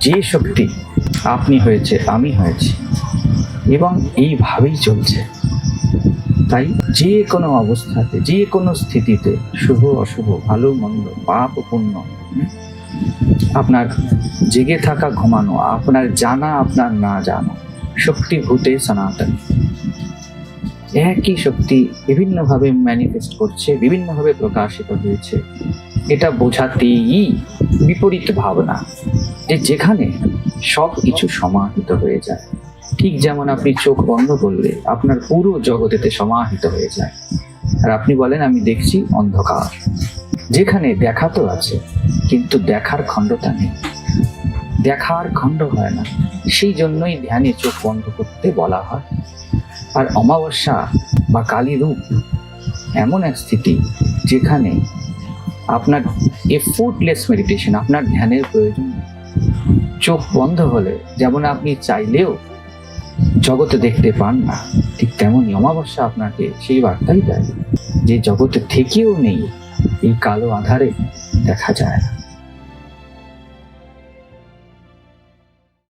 যে শক্তি আপনি হয়েছে, আমি হয়েছি। এবং এইভাবেই চলছে। তাই যে কোনো অবস্থাতে, যে কোনো স্থিতিতে, শুভ, অশুভ, ভালো, মন্দ, পাপ, পুণ্য আপনার জেগে থাকা, ঘুমানো, আপনার জানা, আপনার না জানা, শক্তি ভূতে সনাতন। একই শক্তি বিভিন্নভাবে ম্যানিফেস্ট করছে, বিভিন্নভাবে প্রকাশিত হয়েছে। এটা বোঝাতেই বিপরীত ভাবনা যে যেখানে সব কিছু সমাহিত হয়ে যায়। ঠিক যেমন আপনি চোখ বন্ধ করলে আপনার পুরো জগতেতে সমাহিত হয়ে যায়। আর আপনি বলেন, আমি দেখছি অন্ধকার। যেখানে দেখা তো আছে, কিন্তু দেখার খণ্ডতা নেই। দেখার খণ্ড হয় না। সেই জন্যই ধ্যানে চোখ বন্ধ করতে বলা হয়। আর অমাবস্যা বা কালী রূপ এমন এক স্থিতি যেখানে আপনার এফোর্টলেস মেডিটেশন আপনার ধ্যানের প্রয়োজন। চোখ বন্ধ হলে যেমন আপনি চাইলেও জগতে দেখতে পান না, ঠিক তেমনই অমাবস্যা আপনাকে সেই বার্তাই দেয় যে জগতে থেকেও নেই এই কালো আধারে দেখা যায় না